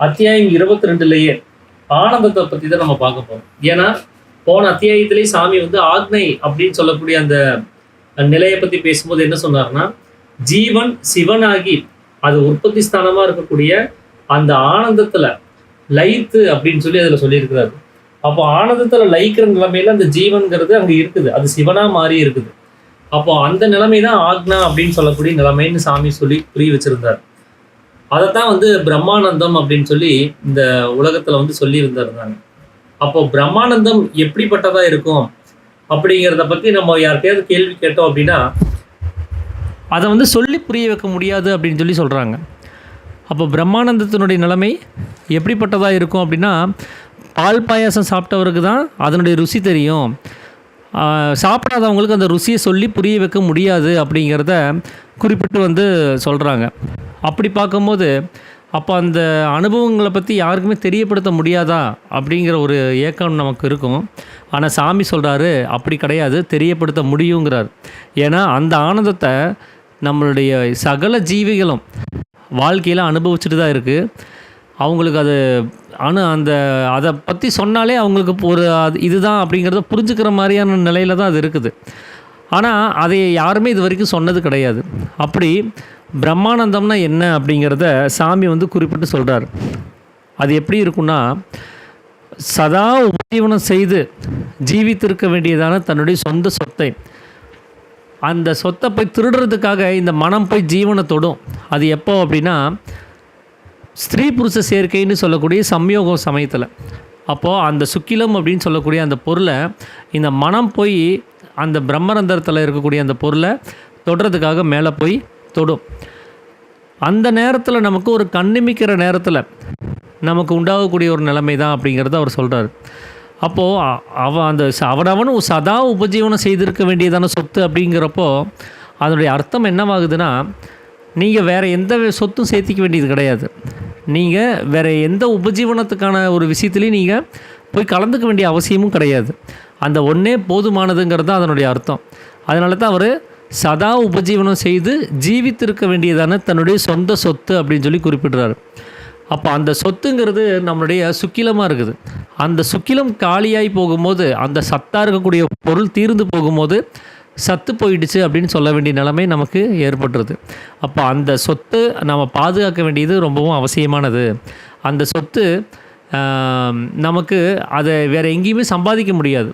அத்தியாயம் இருபத்தி ரெண்டுலேயே ஆனந்தத்தை பற்றி தான் நம்ம பார்க்க போகிறோம் ஏன்னா போன அத்தியாயத்திலேயே சாமி வந்து ஆக்னை அப்படின்னு சொல்லக்கூடிய அந்த நிலையை பற்றி பேசும்போது என்ன சொன்னார்னா ஜீவன் சிவனாகி அது உற்பத்தி ஸ்தானமாக இருக்கக்கூடிய அந்த ஆனந்தத்தில் லயித்து அப்படின்னு சொல்லி அதில் சொல்லியிருக்கிறாரு. அப்போ ஆனந்தத்தில் லயிக்கிற நிலைமையில அந்த ஜீவன்கிறது அங்கே இருக்குது. அது சிவனாக மாறி இருக்குது. அப்போ அந்த நிலைமை தான் ஆக்னா அப்படின்னு சொல்லக்கூடிய நிலைமைன்னு சாமி சொல்லி புரிய வச்சிருந்தார். அதைத்தான் வந்து பிரம்மானந்தம் அப்படின்னு சொல்லி இந்த உலகத்தில் வந்து சொல்லி இருந்தாங்க அப்போ பிரம்மானந்தம் எப்படிப்பட்டதா இருக்கும் அப்படிங்கிறத பற்றி நம்ம யார்கிட்டயாவது கேள்வி கேட்டோம் அப்படின்னா அதை வந்து சொல்லி புரிய வைக்க முடியாது அப்படின்னு சொல்லி சொல்கிறாங்க அப்போ பிரம்மானந்தத்தினுடைய நிலைமை எப்படிப்பட்டதாக இருக்கும் அப்படின்னா பால் பாயாசம் சாப்பிட்டவருக்கு தான் அதனுடைய ருசி தெரியும். சாப்பிடாதவங்களுக்கு அந்த ருசியை சொல்லி புரிய வைக்க முடியாது அப்படிங்கிறத குறிப்பிட்டு வந்து சொல்கிறாங்க அப்படி பார்க்கும்போது அப்போ அந்த அனுபவங்களை பற்றி யாருக்குமே தெரியப்படுத்த முடியாதா? அப்படிங்கிற ஒரு ஏக்கம் நமக்கு இருக்கும். ஆனால் சாமி சொல்கிறாரு அப்படி கிடையாது தெரியப்படுத்த முடியுங்கிறார். ஏன்னா அந்த ஆனந்தத்தை நம்மளுடைய சகல ஜீவிகளும் வாழ்க்கையில் அனுபவிச்சுட்டு தான் இருக்குது அவங்களுக்கு அது அணு அந்த அதை பற்றி சொன்னாலே அவங்களுக்கு ஒரு அது இதுதான் அப்படிங்கிறத புரிஞ்சுக்கிற மாதிரியான நிலையில் தான் அது இருக்குது. ஆனால் அதை யாருமே இது வரைக்கும் சொன்னது கிடையாது. அப்படி பிரம்மானந்தம்னா என்ன அப்படிங்கிறத சாமி வந்து குறிப்பிட்டு சொல்கிறார் அது எப்படி இருக்குன்னா சதா உபஜீவனம் செய்து ஜீவித்திருக்க வேண்டியதான தன்னுடைய சொந்த சொத்தை. அந்த சொத்தை போய் திருடுறதுக்காக இந்த மனம் போய் ஜீவனை தொடும். அது எப்போ அப்படின்னா ஸ்திரீ புருஷ சேர்க்கைன்னு சொல்லக்கூடிய சம்யோகம் சமயத்தில். அப்போது அந்த சுக்கிலம் அப்படின்னு சொல்லக்கூடிய அந்த பொருளை இந்த மனம் போய் அந்த பிரம்மரந்தரத்தில் இருக்கக்கூடிய அந்த பொருளை தொடுறதுக்காக மேலே போய் தொடும். அந்த நேரத்தில் நமக்கு ஒரு கண்ணிமிக்கிற நேரத்தில் நமக்கு உண்டாகக்கூடிய ஒரு நிலைமை தான் அப்படிங்கிறத அவர் சொல்கிறார் அப்போது அவன் அந்த ச- அவனவனும் சதா உபஜீவனம் செய்திருக்க வேண்டியதான சொத்து அப்படிங்கிறப்போ அதனுடைய அர்த்தம் என்னவாகுதுன்னா நீங்கள் வேறு எந்த சொத்தும் சேர்த்திக்க வேண்டியது கிடையாது. நீங்கள் வேறு எந்த உபஜீவனத்துக்கான ஒரு விஷயத்துலையும் நீங்கள் போய் கலந்துக்க வேண்டிய அவசியமும் கிடையாது. அந்த ஒன்றே போதுமானதுங்கிறது தான் அதனுடைய அர்த்தம். அதனால தான் அவர் சதா உபஜீவனம் செய்து ஜீவித்திருக்க வேண்டியதான தன்னுடைய சொந்த சொத்து அப்படின்னு சொல்லி குறிப்பிடுறாரு. அப்போ அந்த சொத்துங்கிறது நம்மளுடைய சுக்கிலமாக இருக்குது. அந்த சுக்கிலம் காலியாகி போகும்போது அந்த சத்தாக இருக்கக்கூடிய பொருள் தீர்ந்து போகும்போது சத்து போயிடுச்சு அப்படின்னு சொல்ல வேண்டிய நிலைமை நமக்கு ஏற்பட்டுருது. அப்போ அந்த சொத்து நம்ம பாதுகாக்க வேண்டியது ரொம்பவும் அவசியமானது. அந்த சொத்து நமக்கு அதை வேறு எங்கேயுமே சம்பாதிக்க முடியாது.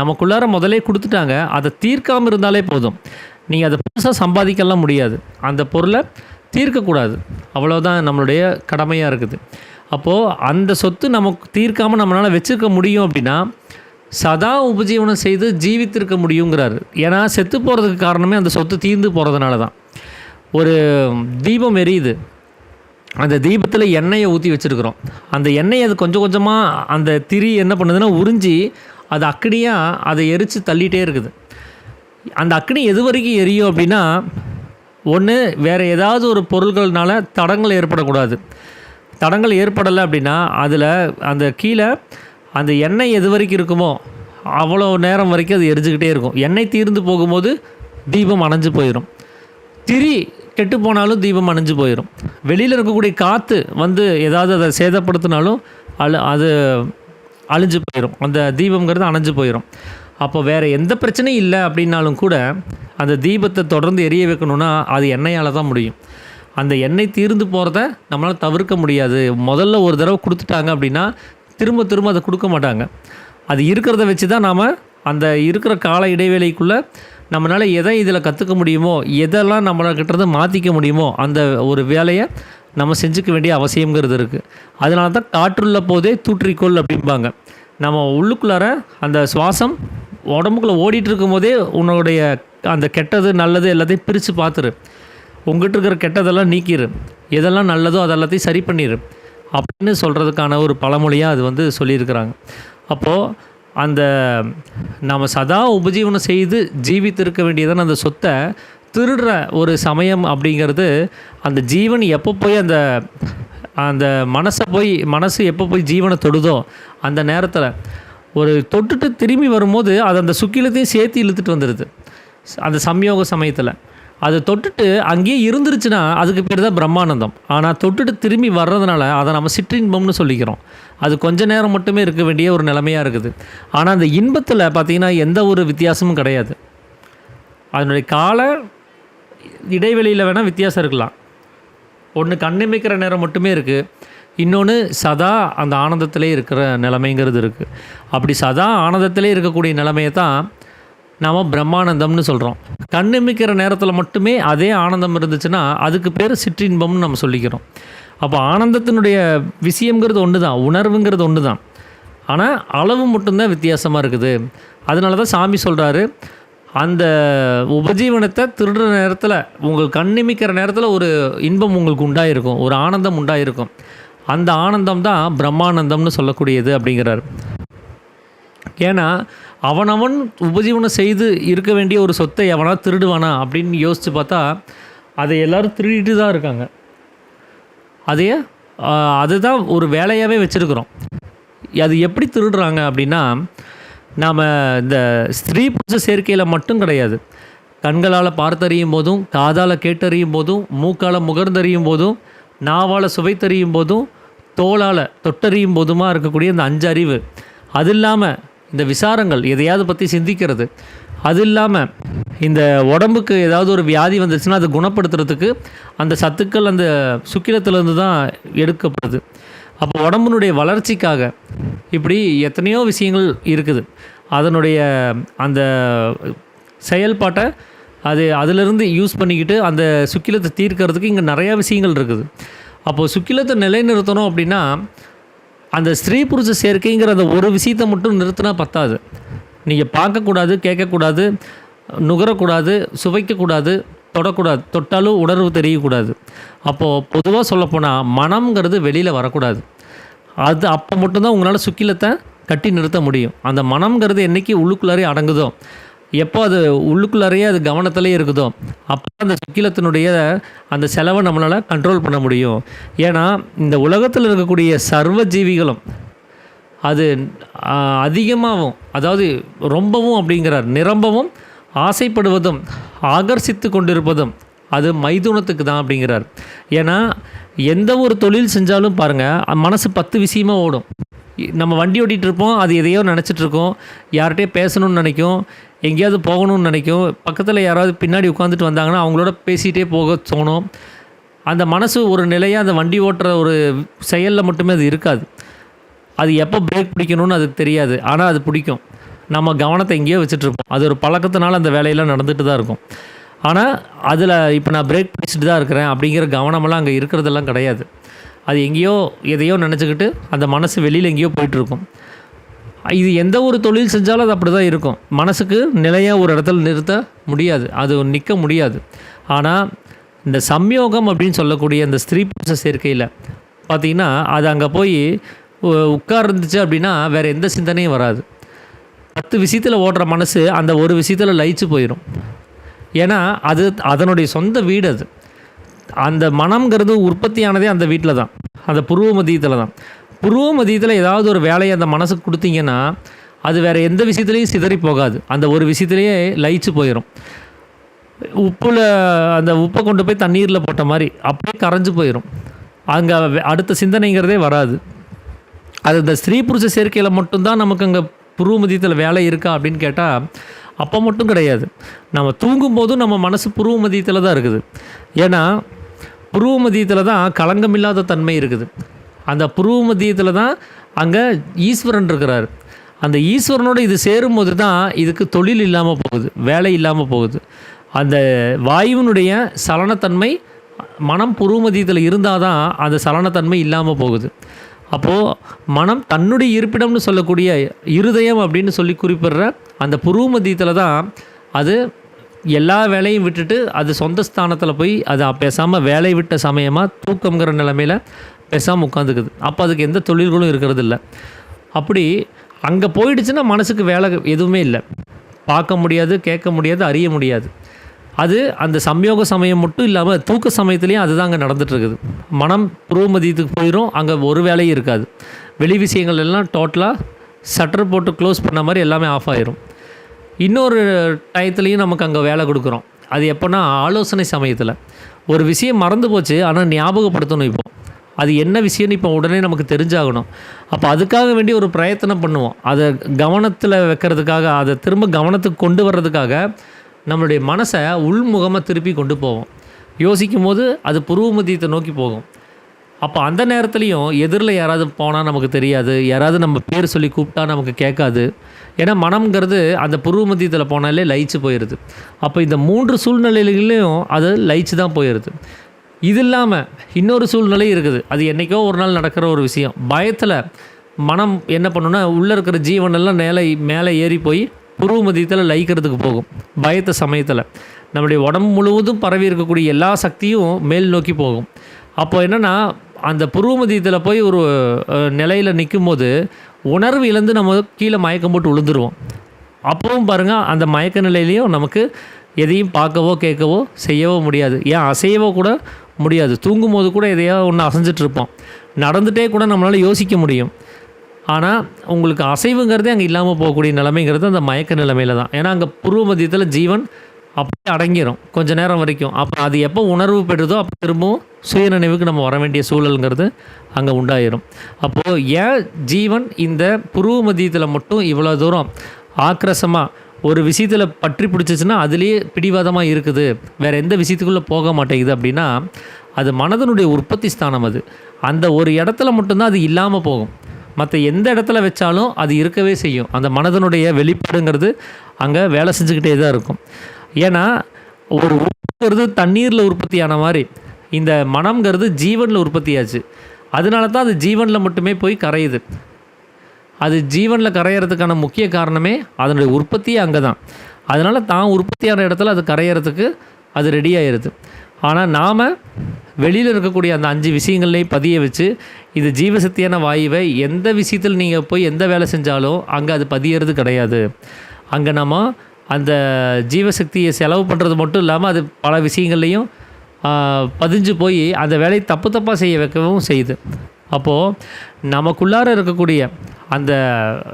நமக்குள்ளார முதலே கொடுத்துட்டாங்க. அதை தீர்க்காமல் இருந்தாலே போதும். நீங்கள் அதை புதுசாக சம்பாதிக்கலாம் முடியாது. அந்த பொருளை தீர்க்கக்கூடாது. அவ்வளோதான் நம்மளுடைய கடமையாக இருக்குது. அப்போது அந்த சொத்து நமக்கு தீர்க்காமல் நம்மளால் வச்சுருக்க முடியும் அப்படின்னா சதா உபஜீவனம் செய்து ஜீவித்திருக்க முடியுங்கிறாரு. ஏன்னா செத்து போகிறதுக்கு காரணமே அந்த சொத்து தீர்ந்து போகிறதுனால தான் ஒரு தீபம் எரியுது. அந்த தீபத்தில் எண்ணெயை ஊற்றி வச்சுருக்குறோம். அந்த எண்ணெயை அது கொஞ்சம் கொஞ்சமாக அந்த திரி என்ன பண்ணுதுன்னா உறிஞ்சி அது அக்கடியாக அதை எரித்து தள்ளிகிட்டே இருக்குது. அந்த அக்னி எது வரைக்கும் எரியும் அப்படின்னா ஒன்று வேறு ஏதாவது ஒரு பொருள்கள்னால தடங்கள் ஏற்படக்கூடாது. தடங்கள் ஏற்படலை அப்படின்னா அதில் அந்த கீழே அந்த எண்ணெய் எது வரைக்கும் இருக்குமோ அவ்வளோ நேரம் வரைக்கும் அது எரிஞ்சுக்கிட்டே இருக்கும். எண்ணெய் தீர்ந்து போகும்போது தீபம் அணைஞ்சு போயிடும் திரி கெட்டு போனாலும் தீபம் அணைஞ்சு போயிடும் வெளியில் இருக்கக்கூடிய காற்று வந்து ஏதாவது அதை சேதப்படுத்தினாலும் அழு அது அழிஞ்சு போயிடும் அந்த தீபங்கிறது அணைஞ்சு போயிடும் அப்போ வேறு எந்த பிரச்சனையும் இல்லை அப்படின்னாலும் கூட அந்த தீபத்தை தொடர்ந்து எரிய வைக்கணும்னா அது எண்ணெயால் தான் முடியும். அந்த எண்ணெய் தீர்ந்து போகிறத நம்மளால் தவிர்க்க முடியாது. முதல்ல ஒரு தடவை கொடுத்துட்டாங்க அப்படின்னா திரும்ப திரும்ப அதை கொடுக்க மாட்டாங்க. அது இருக்கிறத வச்சு தான் நாம் அந்த இருக்கிற கால இடைவேளைக்குள்ளே நம்மளால் எதை இதில் கற்றுக்க முடியுமோ எதெல்லாம் நம்மளக்கிட்டேருந்து மாற்றிக்க முடியுமோ அந்த ஒரு வேலையை நம்ம செஞ்சுக்க வேண்டிய அவசியங்கிறது இருக்குது அதனால தான் காற்றுள்ள போதே தூற்றிக்கொள் அப்படிம்பாங்க. நம்ம உள்ளுக்குள்ளார அந்த சுவாசம் உடம்புக்குள்ளே ஓடிட்டு இருக்கும்போதே உன்னுடைய அந்த கெட்டது நல்லது எல்லாத்தையும் பிரித்து பார்த்துரு உங்ககிட்ட இருக்கிற கெட்டதெல்லாம் நீக்கிடு எதெல்லாம் நல்லதோ அதெல்லாத்தையும் சரி பண்ணிடு அப்படின்னு சொல்கிறதுக்கான ஒரு பழமொழியாக அது வந்து சொல்லியிருக்கிறாங்க. அப்போது அந்த நாம் சதா உபஜீவனம் செய்து ஜீவித்திருக்க வேண்டியதான அந்த சொத்தை திருடுற ஒரு சமயம் அப்படிங்கிறது அந்த ஜீவன் எப்போ போய் அந்த அந்த மனசை போய் மனசு எப்போ போய் ஜீவனை தொடுதோ அந்த நேரத்தில் ஒரு தொட்டுட்டு திரும்பி வரும்போது அது அந்த சுக்கிலத்தையும் சேர்த்து இழுத்துட்டு வந்துடுது அந்த சம்யோக சமயத்தில். அது தொட்டுட்டு அங்கேயே இருந்துருச்சுன்னா அதுக்கு பேர் தான் பிரம்மானந்தம். ஆனால் தொட்டுட்டு திரும்பி வர்றதுனால அதை நம்ம சிற்றின்பம்னு சொல்லிக்கிறோம். அது கொஞ்ச நேரம் மட்டுமே இருக்க வேண்டிய ஒரு நிலைமையாக இருக்குது. ஆனால் அந்த இன்பத்தில் பார்த்தீங்கன்னா எந்த ஒரு வித்தியாசமும் கிடையாது. அதனுடைய கால இடைவெளியில் வேணால் வித்தியாசம் இருக்கலாம். ஒன்று கண்ணிமைக்கிற நேரம் மட்டுமே இருக்குது இன்னொன்று சதா அந்த ஆனந்தத்திலே இருக்கிற நிலைமைங்கிறது இருக்குது அப்படி சதா ஆனந்தத்திலே இருக்கக்கூடிய நிலைமையை தான் நாம் பிரம்மானந்தம்னு சொல்கிறோம் கண்ணிமைக்கிற நேரத்தில் மட்டுமே அதே ஆனந்தம் இருந்துச்சுன்னா அதுக்கு பேர் சிற்றின்பம்னு நம்ம சொல்லிக்கிறோம். அப்போ ஆனந்தத்தினுடைய விஷயங்கிறது ஒன்று தான் உணர்வுங்கிறது ஒன்று தான் ஆனால் அளவு மட்டும்தான் வித்தியாசமாக இருக்குது. அதனால தான் சாமி சொல்கிறாரு அந்த உபஜீவனத்தை திருடுற நேரத்தில் உங்கள் கண்ணிமிக்கிற நேரத்தில் ஒரு இன்பம் உங்களுக்கு உண்டாயிருக்கும் ஒரு ஆனந்தம் உண்டாயிருக்கும். அந்த ஆனந்தம் தான் பிரம்மானந்தம்னு சொல்லக்கூடியது அப்படிங்கிறார். ஏன்னா அவனவன் உபஜீவனம் செய்து இருக்க வேண்டிய ஒரு சொத்தை எவனா திருடுவானா அப்படின்னு யோசித்து பார்த்தா அதை எல்லோரும் திருடிட்டு தான் இருக்காங்க. அதையே அதுதான் ஒரு வேலையாகவே வச்சுருக்குறோம். அது எப்படி திருடுறாங்க அப்படின்னா நாம் இந்த ஸ்திரீ புருஷ சேர்க்கையில் மட்டும் கிடையாது. கண்களால் பார்த்தறியும் போதும் காதால் கேட்டறியும் போதும் மூக்கால் முகர்ந்தறியும் போதும் நாவால் சுவைத்தறியும் போதும் தோளால் தொட்டறியும் போதுமாக இருக்கக்கூடிய இந்த அஞ்சு அறிவு. அது இல்லாமல் இந்த விசாரங்கள் எதையாவது பற்றி சிந்திக்கிறது. அது இல்லாமல் இந்த உடம்புக்கு ஏதாவது ஒரு வியாதி வந்துச்சுன்னா அதை குணப்படுத்துறதுக்கு அந்த சத்துக்கள் அந்த சுக்கிலத்திலேருந்து தான் எடுக்கப்படுது. அப்போ உடம்புனுடைய வளர்ச்சிக்காக இப்படி எத்தனையோ விஷயங்கள் இருக்குது. அதனுடைய அந்த செயல்பாட்டை அது அதிலிருந்து யூஸ் பண்ணிக்கிட்டு அந்த சுக்கிலத்தை தீர்க்கிறதுக்கு இங்கே நிறையா விஷயங்கள் இருக்குது. அப்போது சுக்கிலத்தை நிலைநிறுத்தணும் அப்படின்னா அந்த ஸ்திரீ புருஷ சேர்க்கைங்கிற அந்த ஒரு விஷயத்தை மட்டும் நிறுத்தினா பத்தாது. நீங்கள் பார்க்கக்கூடாது கேட்கக்கூடாது நுகரக்கூடாது சுவைக்கக்கூடாது தொடக்கூடாது தொட்டாலும் உணர்வு தெரியக்கூடாது. அப்போது பொதுவாக சொல்லப்போனால் மனம்ங்கிறது வெளியில் வரக்கூடாது. அது அப்போ மட்டும்தான் உங்களால் சுக்கிலத்தை கட்டி நிறுத்த முடியும். அந்த மனம்ங்கிறது என்றைக்கு உள்ளுக்குள்ளாரே அடங்குதோ எப்போ அது உள்ளுக்குள்ளாரையே அது கவனத்திலே இருக்குதோ அப்போ அந்த சுக்கிலத்தினுடைய அந்த செலவை நம்மளால் கண்ட்ரோல் பண்ண முடியும். ஏன்னா இந்த உலகத்தில் இருக்கக்கூடிய சர்வ ஜீவிகளும் அது அதிகமாகவும் அதாவது ரொம்பவும் அப்படிங்கிறார். நிரம்பவும் ஆசைப்படுவதும் ஆகர்ஷித்து கொண்டிருப்பதும் அது மைதுனத்துக்கு தான் அப்படிங்கிறார். ஏன்னா எந்த ஒரு தொழில் செஞ்சாலும் பாருங்கள் மனசு பத்து விஷயமா ஓடும். இ- நம்ம வண்டி ஓட்டிகிட்டு இருப்போம் அது எதையோ நினச்சிட்ருக்கோம் யார்கிட்டயோ பேசணும்னு நினைக்கும் எங்கேயாவது போகணும்னு நினைக்கும். பக்கத்தில் யாராவது பின்னாடி உட்காந்துட்டு வந்தாங்கன்னா அவங்களோட பேசிகிட்டே போக தோணும். அந்த மனசு ஒரு நிலையாக அந்த வண்டி ஓட்டுற ஒரு செயலில் மட்டுமே அது இருக்காது. அது எப்போ பிரேக் பிடிக்கணும்னு அதுக்கு தெரியாது. ஆனால் அது பிடிக்கும். நம்ம கவனத்தை எங்கேயோ வச்சுட்ருப்போம் அது ஒரு பழக்கத்தினால அந்த வேலையெல்லாம் நடந்துட்டு தான் இருக்கும். ஆனால் அதில் இப்போ நான் பிரேக் பிடிச்சிட்டு தான் இருக்கிறேன் அப்படிங்கிற கவனமெல்லாம் அங்கே இருக்கிறதெல்லாம் கிடையாது. அது எங்கேயோ எதையோ நினச்சிக்கிட்டு அந்த மனசு வெளியில் எங்கேயோ போயிட்டுருக்கும் இது எந்த ஒரு தொழில் செஞ்சாலும் அது அப்படி தான் இருக்கும். மனசுக்கு நிலையாக ஒரு இடத்துல நிறுத்த முடியாது. அது நிற்க முடியாது. ஆனால் இந்த சம்யோகம் அப்படின்னு சொல்லக்கூடிய அந்த ஸ்திரீ புருஷ சேர்க்கையில் பார்த்தீங்கன்னா அது அங்கே போய் உட்கார்ந்துச்சு அப்படின்னா வேறு எந்த சிந்தனையும் வராது. பத்து விஷயத்தில் ஓடுற மனசு அந்த ஒரு விஷயத்தில் லயிச்சு போயிடும் ஏன்னா அது அதனுடைய சொந்த வீடு அது. அந்த மனம்ங்கிறது உற்பத்தியானதே அந்த வீட்டில் தான் அந்த புருவ மதியத்தில் தான் புருவ மதியத்தில் ஏதாவது ஒரு வேலையை அந்த மனசுக்கு கொடுத்தீங்கன்னா அது வேறு எந்த விஷயத்துலையும் சிதறி போகாது. அந்த ஒரு விஷயத்துலேயே லயிச்சு போயிடும் உப்பில் அந்த உப்பை கொண்டு போய் தண்ணீரில் போட்ட மாதிரி அப்படியே கரைஞ்சு போயிடும் அங்கே அடுத்த சிந்தனைங்கிறதே வராது. அது இந்த ஸ்திரீ புருஷ சேர்க்கையில் மட்டும்தான் நமக்கு அங்கே புருவ மதியத்தில் வேலை இருக்கா அப்படின்னு கேட்டால் அப்போ மட்டும் கிடையாது. நம்ம தூங்கும் போதும் நம்ம மனசு புருவ மதியத்தில் தான் இருக்குது. ஏன்னா புருவ மதியத்தில் தான் களங்கமில்லாத தன்மை இருக்குது. அந்த புருவ மத்தியத்தில் தான் அங்கே ஈஸ்வரன் இருக்கிறார். அந்த ஈஸ்வரனோட இது சேரும்போது தான் இதுக்கு தொழில் இல்லாமல் போகுது வேலை இல்லாமல் போகுது. அந்த வாயுவினுடைய சலனத்தன்மை மனம் புருவமதியத்தில் இருந்தால் தான் அந்த சலனத்தன்மை இல்லாமல் போகுது. அப்போது மனம் தன்னுடைய இருப்பிடம்னு சொல்லக்கூடிய இருதயம் அப்படின்னு சொல்லி குறிப்பிடுற அந்த புருவமதியத்தில் தான் அது எல்லா வேலையும் விட்டுட்டு அது சொந்த ஸ்தானத்தில் போய் அது பேசாமல் வேலை விட்ட சமயமாக தூக்கங்கிற நிலமையில் பேசாமல் உட்காந்துக்குது. அப்போ அதுக்கு எந்த தொழில்களும் இருக்கிறது இல்லை அப்படி அங்கே போயிடுச்சுன்னா மனசுக்கு வேலை எதுவுமே இல்லை. பார்க்க முடியாது கேட்க முடியாது அறிய முடியாது. அது அந்த சம்யோக சமயம் மட்டும் இல்லாமல் தூக்க சமயத்துலேயும் அதுதான் அங்கே நடந்துகிட்ருக்குது மனம் புருவமதியத்துக்கு போயிடும் அங்கே ஒரு வேலையும் இருக்காது. வெளி விஷயங்கள் எல்லாம் டோட்டலாக ஷட்டர் போட்டு க்ளோஸ் பண்ண மாதிரி எல்லாமே ஆஃப் ஆயிரும். இன்னொரு டயத்துலேயும் நமக்கு அங்கே வேலை கொடுக்குறோம். அது எப்போனா ஆலோசனை சமயத்தில். ஒரு விஷயம் மறந்து போச்சு ஆனால் ஞாபகப்படுத்தணும் இப்போ. அது என்ன விஷயம்னு இப்போ உடனே நமக்கு தெரிஞ்சாகணும். அப்போ அதுக்காக வேண்டி ஒரு பிரயத்தனம் பண்ணுவோம். அதை கவனத்தில் வைக்கிறதுக்காக அதை திரும்ப கவனத்துக்கு கொண்டு வர்றதுக்காக நம்மளுடைய மனசை உள்முகமாக திருப்பி கொண்டு போவோம். யோசிக்கும் போது அது புருவமதியத்தை நோக்கி போகும். அப்போ அந்த நேரத்துலையும் எதிரில் யாராவது போனால் நமக்கு தெரியாது. யாராவது நம்ம பேர் சொல்லி கூப்பிட்டா நமக்கு கேட்காது. ஏன்னா மனம்ங்கிறது அந்த புருவமதியத்தில் போனாலே லயிச்சு போயிடுது அப்போ இந்த மூன்று சூழ்நிலைகளிலையும் அது லயிச்சு தான் போயிடுது இது இல்லாமல் இன்னொரு சூழ்நிலை இருக்குது. அது என்றைக்கோ ஒரு நாள் நடக்கிற ஒரு விஷயம். பயத்தில் மனம் என்ன பண்ணுன்னா உள்ளே இருக்கிற ஜீவனெல்லாம் மேலே மேலே ஏறி போய் புருவ மதியத்தில் லயிக்கிறதுக்கு போகும். பயத்த சமயத்தில். நம்முடைய உடம்பு முழுவதும் பரவி இருக்கக்கூடிய எல்லா சக்தியும் மேல் நோக்கி போகும். அப்போ என்னென்னா அந்த புருவ மதியத்தில் போய் ஒரு நிலையில் நிற்கும் போது உணர்வு இழந்து நம்ம கீழே மயக்கம் போட்டு விழுந்துருவோம் அப்பவும் பாருங்கள் அந்த மயக்க நிலையிலையும் நமக்கு எதையும் பார்க்கவோ கேட்கவோ செய்யவோ முடியாது. ஏன் அசையவோ கூட முடியாது. தூங்கும் போது கூட எதையாவது ஒன்று அசைஞ்சிட்ருப்போம் நடந்துகிட்டே கூட நம்மளால் யோசிக்க முடியும். ஆனால் உங்களுக்கு அசைவுங்கிறதே அங்கே இல்லாமல் போகக்கூடிய நிலைமைங்கிறது அந்த மயக்க நிலைமையில் தான். ஏன்னா அங்கே பூர்வ மத்தியத்தில் ஜீவன் அப்படியே அடங்கிரும். கொஞ்ச நேரம் வரைக்கும். அப்போ அது எப்போ உணர்வு பெறுதோ அப்போ திரும்பவும் சுயநினைவுக்கு நம்ம வர வேண்டிய சூழலுங்கிறது அங்கே உண்டாயிரும். அப்போது ஏன் ஜீவன் இந்த புருவ மதியத்தில் மட்டும் இவ்வளோ தூரம் ஆக்ரசமாக ஒரு விஷயத்தில் பற்றி பிடிச்சிச்சுன்னா அதுலேயே பிடிவாதமாக இருக்குது. வேறு எந்த விஷயத்துக்குள்ளே போக மாட்டேங்குது அப்படின்னா அது மனதனுடைய உற்பத்தி ஸ்தானம் அது. அந்த ஒரு இடத்துல மட்டும்தான் அது இல்லாமல் போகும். மற்ற எந்த இடத்துல வச்சாலும் அது இருக்கவே செய்யும். அந்த மனதனுடைய வெளிப்பாடுங்கிறது அங்கே வேலை செஞ்சுக்கிட்டே தான் இருக்கும். ஏன்னா ஒரு உப்புங்கிறது தண்ணீரில் உற்பத்தியான மாதிரி. இந்த மனம்ங்கிறது ஜீவனில் உற்பத்தியாச்சு. அதனால தான் அது ஜீவனில் மட்டுமே போய் கரையுது. அது ஜீவனில் கரையிறதுக்கான முக்கிய காரணமே அதனுடைய உற்பத்தியே அங்கே தான் அதனால் தான் உற்பத்தியான இடத்துல அது கரையிறதுக்கு அது ரெடி ஆயிடுது ஆனால் நாம் வெளியில் இருக்கக்கூடிய அந்த அஞ்சு விஷயங்கள்லையும் பதிய வச்சு இது ஜீவசக்தியான வாயுவை எந்த விஷயத்தில் நீங்கள் போய் எந்த வேலை செஞ்சாலும் அங்கே அது பதியறது கிடையாது. அங்கே நம்ம அந்த ஜீவசக்தியை செலவு பண்ணுறது மட்டும் இல்லாமல் அது பல விஷயங்கள்லையும் பதிஞ்சு போய் அந்த வேலையை தப்பு தப்பாக செய்ய வைக்கவும் செய்யுது. அப்போது நமக்குள்ளார இருக்கக்கூடிய அந்த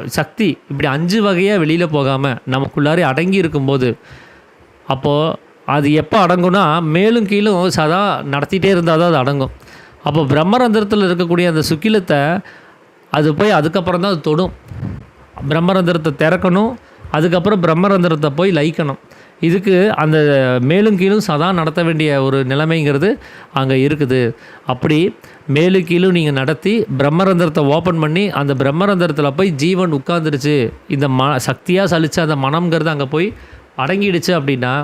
சக்தி இப்படி அஞ்சு வகையாக வெளியில் போகாமல் நமக்குள்ளாரே அடங்கி இருக்கும்போது அப்போது அது எப்போ அடங்கும்னா மேலும் கீழும் சதா நடத்திட்டே இருந்தால் தான் அது அடங்கும். அப்போ பிரம்மரந்திரத்தில் இருக்கக்கூடிய அந்த சுக்கிலத்தை அது போய் அதுக்கப்புறம் தான் அது தொடும். பிரம்மரந்திரத்தை திறக்கணும் அதுக்கப்புறம் பிரம்மரந்திரத்தை போய் லைக்கணும் இதுக்கு அந்த மேலும் கீழும் சதா நடத்த வேண்டிய ஒரு நிலைமைங்கிறது அங்கே இருக்குது. அப்படி மேலும் கீழும் நீங்கள் நடத்தி பிரம்மரந்திரத்தை ஓப்பன் பண்ணி அந்த பிரம்மரந்திரத்தில் போய் ஜீவன் உட்காந்துருச்சு இந்த ம சக்தியாக சலித்த அந்த மனம்ங்கிறது அங்கே போய் அடங்கிடுச்சு அப்படின்னா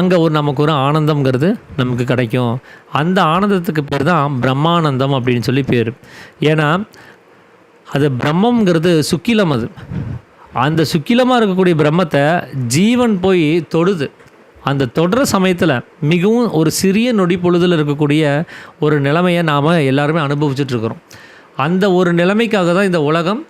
அங்கே ஒரு நமக்கு ஒரு ஆனந்தம்ங்கிறது நமக்கு கிடைக்கும். அந்த ஆனந்தத்துக்கு பேர் தான் பிரம்மானந்தம் அப்படின்னு சொல்லி பேர். ஏன்னா அது பிரம்மங்கிறது சுக்கிலம் அது. அந்த சுக்கிலமாக இருக்கக்கூடிய பிரம்மத்தை ஜீவன் போய் தொடுது. அந்த தொடர சமயத்தில் மிகவும் ஒரு சிறிய நொடி பொழுதில் இருக்கக்கூடிய ஒரு நிலைமையை நாம் எல்லாருமே அனுபவிச்சுட்ருக்குறோம் அந்த ஒரு நிலைமைக்காக தான் இந்த உலகம்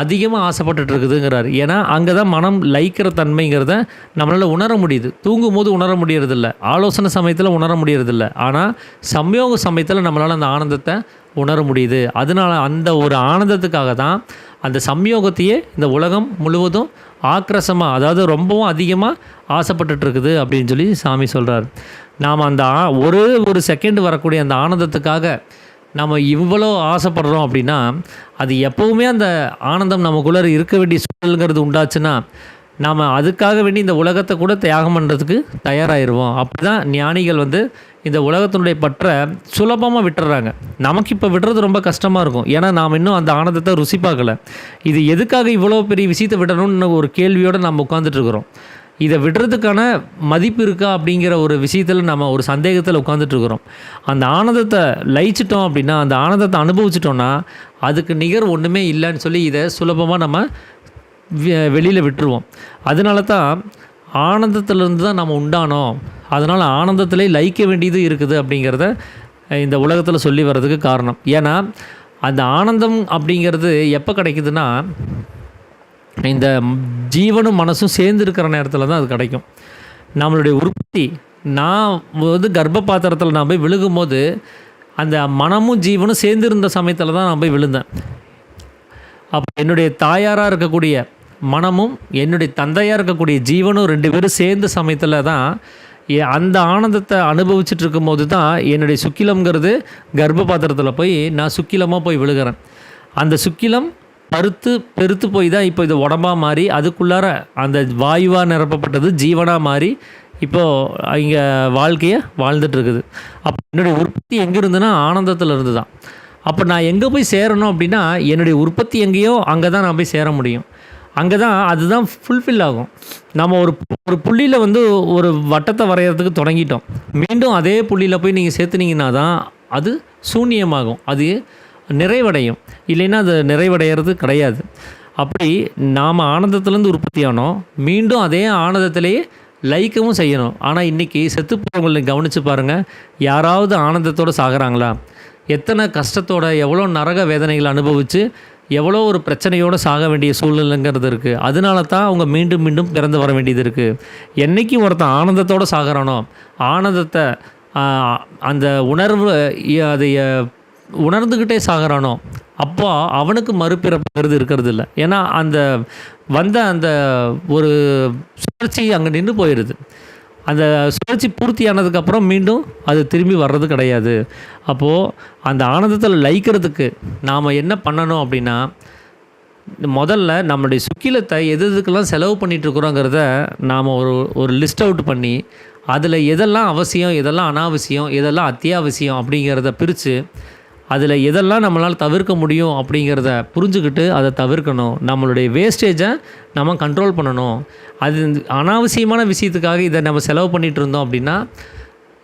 அதிகமாக ஆசைப்பட்டுட்டு இருக்குதுங்கிறார். ஏன்னா அங்கே தான் மனம் லயிக்கிற தன்மைங்கிறத நம்மளால் உணர முடியுது. தூங்கும் போது உணர முடியறதில்ல. ஆலோசனை சமயத்தில் உணர முடியறதில்ல. ஆனால் சம்யோக சமயத்தில் நம்மளால் அந்த ஆனந்தத்தை உணர முடியுது. அதனால அந்த ஒரு ஆனந்தத்துக்காக தான் அந்த சம்யோகத்தையே இந்த உலகம் முழுவதும் ஆக்ரசமாக அதாவது ரொம்பவும் அதிகமாக ஆசைப்பட்டுட்ருக்குது அப்படின்னு சொல்லி சாமி சொல்கிறார் நாம் அந்த ஆ- ஒரு ஒரு செகண்ட் வரக்கூடிய அந்த ஆனந்தத்துக்காக நம்ம இவ்வளோ ஆசைப்படுறோம் அப்படின்னா அது எப்போவுமே அந்த ஆனந்தம் நமக்குள்ளே இருக்க வேண்டிய சூழலுங்கிறது உண்டாச்சுன்னா நாம் அதுக்காக வேண்டி இந்த உலகத்தை கூட தியாகம் பண்ணுறதுக்கு தயாராகிடுவோம் அப்படி தான் ஞானிகள் வந்து இந்த உலகத்தினுடைய பற்றை சுலபமாக விட்டுறாங்க. நமக்கு இப்போ விடுறது ரொம்ப கஷ்டமாக இருக்கும். ஏன்னா நாம் இன்னும் அந்த ஆனந்தத்தை ருசி பார்க்கல. இது எதுக்காக இவ்வளோ பெரிய விஷயத்தை விடணும்னு ஒரு கேள்வியோடு நம்ம உட்காந்துட்ருக்குறோம் இதை விடுறதுக்கான மதிப்பு இருக்கா அப்படிங்கிற ஒரு விஷயத்தில் நம்ம ஒரு சந்தேகத்தில் உட்காந்துட்ருக்குறோம் அந்த ஆனந்தத்தை லயிச்சிட்டோம் அப்படின்னா அந்த ஆனந்தத்தை அனுபவிச்சிட்டோன்னா அதுக்கு நிகர் ஒன்றுமே இல்லைன்னு சொல்லி இதை சுலபமாக நம்ம வெளியில் விட்டுருவோம். அதனால தான் ஆனந்தத்திலேருந்து தான் நம்ம உண்டானோம். அதனால் ஆனந்தத்திலே லயிக்க வேண்டியது இருக்குது அப்படிங்கிறத இந்த உலகத்தில் சொல்லி வர்றதுக்கு காரணம். ஏன்னா அந்த ஆனந்தம் அப்படிங்கிறது எப்போ கிடைக்குதுன்னா இந்த ஜீவனும் மனசும் சேர்ந்து இருக்கிற நேரத்தில் தான் அது கிடைக்கும். நம்மளுடைய உற்பத்தி நான் வந்து கர்ப்ப பாத்திரத்தில் நான் போய் விழுகும்போது அந்த மனமும் ஜீவனும் சேர்ந்து இருந்த சமயத்தில் தான் நான் போய் விழுந்தேன். அப்போ என்னுடைய தாயாராக இருக்கக்கூடிய மனமும் என்னுடைய தந்தையாக இருக்கக்கூடிய ஜீவனும் ரெண்டு பேரும் சேர்ந்த சமயத்தில் தான் அந்த ஆனந்தத்தை அனுபவிச்சுட்டு இருக்கும்போது தான் என்னுடைய சுக்கிலம்ங்கிறது கர்ப்ப பாத்திரத்தில் போய் நான் சுக்கிலமாக போய் விழுகிறேன். அந்த சுக்கிலம் பருத்து பெருத்து போய் தான் இப்போ இது உடம்பாக மாறி அதுக்குள்ளார அந்த வாயுவாக நிரப்பப்பட்டது ஜீவனாக மாறி இப்போது இங்கே வாழ்க்கையை வாழ்ந்துட்டுருக்குது. அப்போ என்னுடைய உற்பத்தி எங்கே இருந்துன்னா ஆனந்தத்தில் இருந்து தான் அப்போ நான் எங்கே போய் சேரணும் அப்படின்னா என்னுடைய உற்பத்தி எங்கேயோ அங்கே தான் நான் போய் சேர முடியும். அங்கே தான் அதுதான் ஃபுல்ஃபில் ஆகும். நம்ம ஒரு ஒரு புள்ளியில் வந்து ஒரு வட்டத்தை வரைகிறதுக்கு தொடங்கிட்டோம். மீண்டும் அதே புள்ளியில் போய் நீங்கள் சேர்த்துனீங்கன்னா தான் அது சூன்யமாகும். அது நிறைவடையும். இல்லைன்னா அது நிறைவடைகிறது கிடையாது. அப்படி நாம் ஆனந்தத்துலேருந்து உற்பத்தி ஆனோம். மீண்டும் அதே ஆனந்தத்திலேயே லைக்கவும் செய்யணும். ஆனால் இன்றைக்கி செத்து போகிறவங்களை கவனித்து பாருங்கள் யாராவது ஆனந்தத்தோடு சாகிறாங்களா? எத்தனை கஷ்டத்தோட எவ்வளோ நரக வேதனைகளை அனுபவித்து எவ்வளோ ஒரு பிரச்சனையோடு சாக வேண்டிய சூழ்நிலைங்கிறது இருக்குது அதனால தான் அவங்க மீண்டும் மீண்டும் பிறந்து வர வேண்டியது இருக்குது என்றைக்கு ஒருத்தன் ஆனந்தத்தோடு சாகிறானோ ஆனந்தத்தை அந்த உணர்வு அதைய அதை உணர்ந்துக்கிட்டே சாகிறானோ அப்போ அவனுக்கு மறுபிறப்புங்கிறது இருக்கிறது இல்லை. ஏன்னா அந்த வந்த அந்த ஒரு சுழற்சி அங்கே நின்று போயிடுது அந்த சுழற்சி பூர்த்தியானதுக்கப்புறம் மீண்டும் அது திரும்பி வர்றது கிடையாது. அப்போது அந்த ஆனந்தத்தில் லயிக்கிறதுக்கு நாம் என்ன பண்ணணும் அப்படின்னா முதல்ல நம்மளுடைய சுக்கிலத்தை எது எதுக்கெல்லாம் செலவு பண்ணிகிட்ருக்குறோங்கிறத நாம் ஒரு ஒரு லிஸ்ட் அவுட் பண்ணி அதில் எதெல்லாம் அவசியம் எதெல்லாம் அனாவசியம் எதெல்லாம் அத்தியாவசியம் அப்படிங்கிறத பிரித்து அதில் எதெல்லாம் நம்மளால் தவிர்க்க முடியும் அப்படிங்கிறத புரிஞ்சுக்கிட்டு அதை தவிர்க்கணும். நம்மளுடைய வேஸ்டேஜை நம்ம கண்ட்ரோல் பண்ணணும். அது அனாவசியமான விஷயத்துக்காக இதை நம்ம செலவு பண்ணிகிட்டு இருந்தோம் அப்படின்னா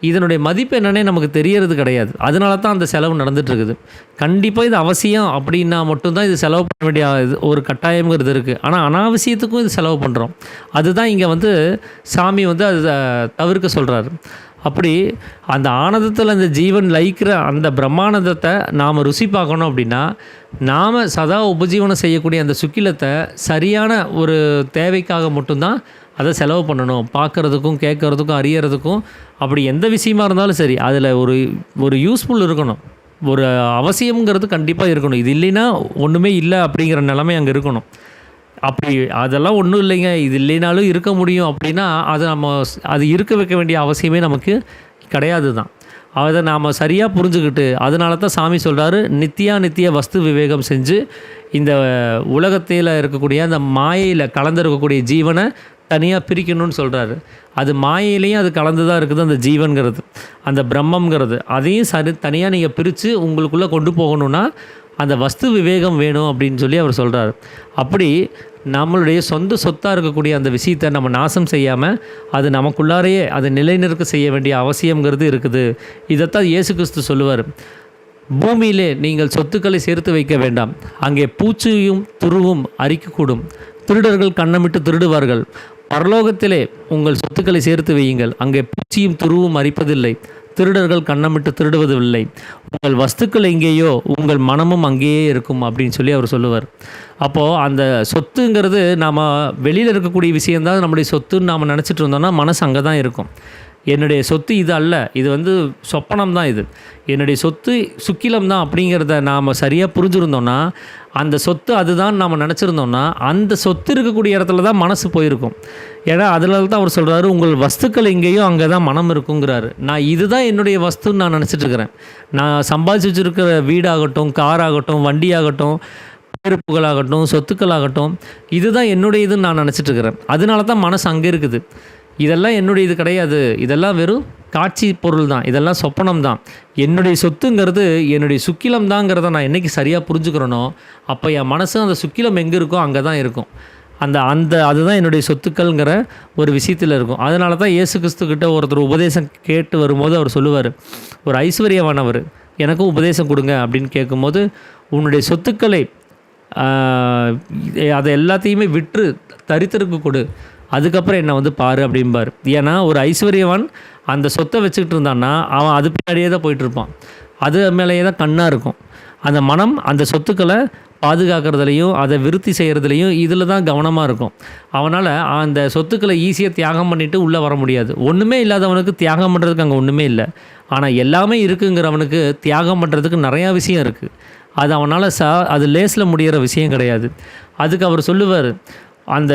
இதனுடைய மதிப்பு என்னன்னே நமக்கு தெரியறது கிடையாது. அதனால தான் அந்த செலவு நடந்துகிட்ருக்குது கண்டிப்பாக இது அவசியம் அப்படின்னா மட்டும்தான் இது செலவு பண்ண வேண்டிய இது ஒரு கட்டாயங்கிறது இருக்குது ஆனால் அனாவசியத்துக்கும் இது செலவு பண்ணுறோம் அதுதான் இங்கே வந்து சாமி வந்து அது தவிர்க்க சொல்கிறாரு அப்படி அந்த ஆனந்தத்தில் அந்த ஜீவன் லயிக்கிற அந்த பிரம்மானந்தத்தை நாம் ருசி பார்க்கணும் அப்படின்னா நாம் சதா உபஜீவனம் செய்யக்கூடிய அந்த சுக்கிலத்தை சரியான ஒரு தேவைக்காக மட்டும்தான் அதை செலவு பண்ணணும். பார்க்குறதுக்கும் கேட்குறதுக்கும் அறியறதுக்கும் அப்படி எந்த விஷயமா இருந்தாலும் சரி அதில் ஒரு ஒரு யூஸ்ஃபுல் இருக்கணும். ஒரு அவசியம்ங்கிறது கண்டிப்பாக இருக்கணும். இது இல்லைன்னா ஒன்றுமே இல்லை அப்படிங்கிற நிலைமை அங்கே இருக்கணும். அப்படி அதெல்லாம் ஒன்றும் இல்லைங்க. இது இல்லைனாலும் இருக்க முடியும் அப்படின்னா அது நம்ம அது இருக்க வைக்க வேண்டிய அவசியமே நமக்கு கிடையாது தான் அதை நாம் சரியாக புரிஞ்சுக்கிட்டு அதனால தான் சாமி சொல்கிறாரு நித்தியா நித்திய வஸ்து விவேகம் செஞ்சு இந்த உலகத்தில் இருக்கக்கூடிய அந்த மாயையில் கலந்துருக்கக்கூடிய ஜீவனை தனியாக பிரிக்கணும்னு சொல்கிறாரு அது மாயையிலையும் அது கலந்து தான் இருக்குது அந்த ஜீவன்கிறது. அந்த பிரம்மங்கிறது அதையும் சரி தனியாக நீங்கள் பிரித்து உங்களுக்குள்ளே கொண்டு போகணுன்னா அந்த வஸ்து விவேகம் வேணும் அப்படின்னு சொல்லி அவர் சொல்கிறார் அப்படி நம்மளுடைய சொந்த சொத்தாக இருக்கக்கூடிய அந்த விஷயத்தை நம்ம நாசம் செய்யாமல் அது நமக்குள்ளாரையே அதை நிலைநிறுக்க செய்ய வேண்டிய அவசியங்கிறது இருக்குது. இதைத்தான் இயேசு கிறிஸ்து சொல்லுவார். பூமியிலே நீங்கள் சொத்துக்களை சேர்த்து வைக்க வேண்டாம். அங்கே பூச்சியும் துருவும் அரிக்கக்கூடும். திருடர்கள் கண்ணமிட்டு திருடுவார்கள். பரலோகத்திலே உங்கள் சொத்துக்களை சேர்த்து வையுங்கள். அங்கே பூச்சியும் துருவும் அரிப்பதில்லை. திருடர்கள் கண்ணமிட்டு திருடுவதில்லை. உங்கள் வஸ்துக்கள் எங்கேயோ உங்கள் மனமும் அங்கேயே இருக்கும் அப்படின்னு சொல்லி அவர் சொல்லுவார். அப்போது அந்த சொத்துங்கிறது நாம் வெளியில் இருக்கக்கூடிய விஷயந்தான் நம்முடைய சொத்துன்னு நாம் நினச்சிட்டு இருந்தோம்னா மனசு அங்கே தான் இருக்கும். என்னுடைய சொத்து இது அல்ல இது வந்து சொப்பனம் தான் இது. என்னுடைய சொத்து சுக்கிலம் தான் அப்படிங்கிறத நாம் சரியாக புரிஞ்சுருந்தோம்னா அந்த சொத்து அதுதான் நாம் நினச்சிருந்தோம்னா அந்த சொத்து இருக்கக்கூடிய இடத்துல தான் மனசு போயிருக்கும். ஏன்னா அதில் தான் அவர் சொல்கிறாரு உங்கள் வஸ்துக்கள் எங்கேயோ அங்கே தான் மனம் இருக்குங்கிறாரு. நான் இதுதான் என்னுடைய வஸ்துன்னு நான் நினச்சிட்டு இருக்கிறேன். நான் சம்பாதிச்சு வச்சுருக்கிற வீடாகட்டும் கார் ஆகட்டும் வண்டி ஆகட்டும் பேருப்புகளாகட்டும் சொத்துக்களாகட்டும் இதுதான் என்னுடைய இதுன்னு நான் நினச்சிட்டு இருக்கிறேன். அதனால தான் மனசு அங்கே இருக்குது. இதெல்லாம் என்னுடைய இது கிடையாது. இதெல்லாம் வெறும் காட்சி பொருள் தான் இதெல்லாம் சொப்பனம் தான் என்னுடைய சொத்துங்கிறது என்னுடைய சுக்கிலம் தாங்கிறத நான் என்னைக்கு சரியாக புரிஞ்சுக்கிறேனோ அப்போ என் மனசும் அந்த சுக்கிலம் எங்கே இருக்கோ அங்கே தான் இருக்கும். அந்த அந்த அதுதான் என்னுடைய சொத்துக்கள்ங்கிற ஒரு விஷயத்தில் இருக்கும். அதனால தான் இயேசு கிறிஸ்து கிட்ட ஒருத்தர் உபதேசம் கேட்டு வரும்போது அவர் சொல்லுவார். ஒரு ஐஸ்வர்யமானவர் எனக்கும் உபதேசம் கொடுங்க அப்படின்னு கேட்கும்போது உன்னுடைய சொத்துக்களை அதை எல்லாத்தையுமே விற்று தரித்திருக்கு கொடு. அதுக்கப்புறம் என்னை வந்து பாரு அப்படிம்பார். ஏன்னா ஒரு ஐஸ்வர்யவான் அந்த சொத்தை வச்சுக்கிட்டு இருந்தான்னா அவன் அது பின்னாடியே தான் போயிட்டு இருப்பான் அது மேலேயே தான் கண்ணாக இருக்கும். அந்த மனம் அந்த சொத்துக்களை பாதுகாக்கிறதுலையும் அதை விருத்தி செய்கிறதுலையும் இதில் தான் கவனமாக இருக்கும். அவனால் அந்த சொத்துக்களை ஈஸியாக தியாகம் பண்ணிவிட்டு உள்ளே வர முடியாது. ஒன்றுமே இல்லாதவனுக்கு தியாகம் பண்ணுறதுக்கு அங்கே ஒன்றுமே இல்லை. ஆனால் எல்லாமே இருக்குங்கிறவனுக்கு தியாகம் பண்ணுறதுக்கு நிறையா விஷயம் இருக்குது அது அவனால் சா அது லேஸில் முடியிற விஷயம் கிடையாது. அதுக்கு அவர் சொல்லுவார் அந்த